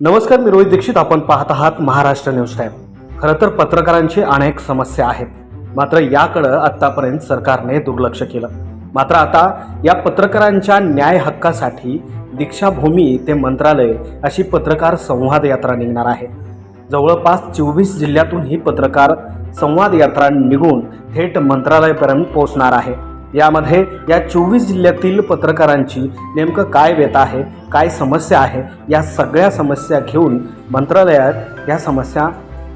नमस्कार मी रोहित दीक्षित. आपण पाहत आहात महाराष्ट्र न्यूज टाईम खरं तर पत्रकारांची अनेक समस्या आहेत. मात्र याकडं आत्तापर्यंत सरकारने दुर्लक्ष केलं. मात्र आता या पत्रकारांच्या न्याय हक्कासाठी दीक्षाभूमी ते मंत्रालय अशी पत्रकार संवाद यात्रा निघणार आहे. जवळपास चोवीस जिल्ह्यातून ही पत्रकार संवाद यात्रा निघून थेट मंत्रालयापर्यंत पोहोचणार आहे. यामध्ये या चोवीस जिल्ह्यातील पत्रकारांची नेमकं काय व्यथा आहे काय समस्या आहे या सगळ्या समस्या घेऊन मंत्रालयात या समस्या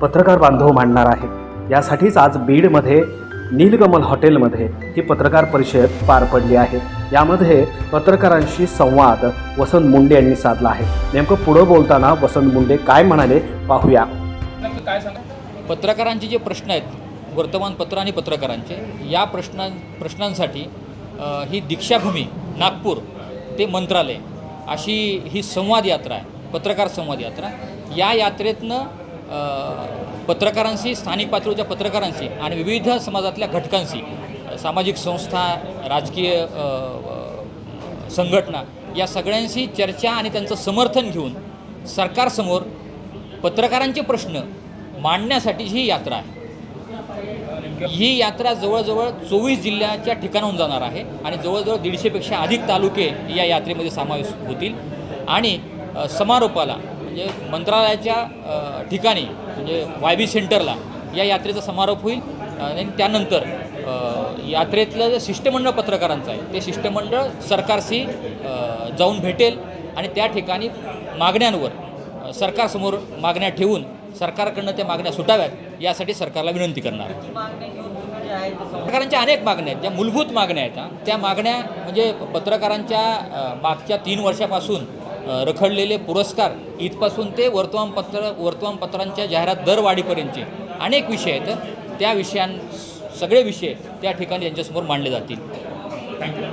पत्रकार बांधव मांडणार आहे यासाठीच आज बीडमध्ये नीलकमल हॉटेलमध्ये ही पत्रकार परिषद पार पडली आहे. यामध्ये पत्रकारांशी संवाद वसंत मुंडे यांनी साधला आहे. नेमकं पुढं बोलताना वसंत मुंडे काय म्हणाले पाहूया. काय पत्रकारांचे जे प्रश्न आहेत वर्तमानपत्र आणि पत्रकारांचे या प्रश्नां प्रश्नांसाठी ही दीक्षाभूमी नागपूर ते मंत्रालय अशी ही संवाद यात्रा आहे पत्रकार संवाद यात्रा. या यात्रेतनं पत्रकारांशी स्थानिक पातळीच्या पत्रकारांशी आणि विविध समाजातल्या घटकांशी सामाजिक संस्था राजकीय संघटना या सगळ्यांशी चर्चा आणि त्यांचं समर्थन घेऊन सरकारसमोर पत्रकारांचे प्रश्न मांडण्यासाठी ही यात्रा आहे. ही यात्रा जवळजवळ चोवीस जिल्ह्याच्या ठिकाणाहून जाणार आहे आणि जवळजवळ दीडशेपेक्षा अधिक तालुके या यात्रेमध्ये समावेश होतील. आणि समारोपाला म्हणजे मंत्रालयाच्या ठिकाणी म्हणजे वाय बी सेंटरला या यात्रेचा समारोप होईल. आणि त्यानंतर यात्रेतलं जे शिष्टमंडळ पत्रकारांचं आहे ते शिष्टमंडळ सरकारशी जाऊन भेटेल आणि त्या ठिकाणी मागण्यांवर सरकारसमोर मागण्या ठेवून सरकारकडनं त्या मागण्या सुटाव्यात यासाठी सरकारला विनंती करणार. पत्रकारांच्या अनेक मागण्या आहेत. ज्या मूलभूत मागण्या आहेत त्या मागण्या म्हणजे पत्रकारांच्या मागच्या तीन वर्षापासून रखडलेले पुरस्कार इथपासून ते वर्तमानपत्र वर्तमानपत्रांच्या जाहिरात दरवाढीपर्यंतचे अनेक विषय आहेत. त्या विषयां सगळे विषय त्या ठिकाणी यांच्यासमोर मांडले जातील. थँक्यू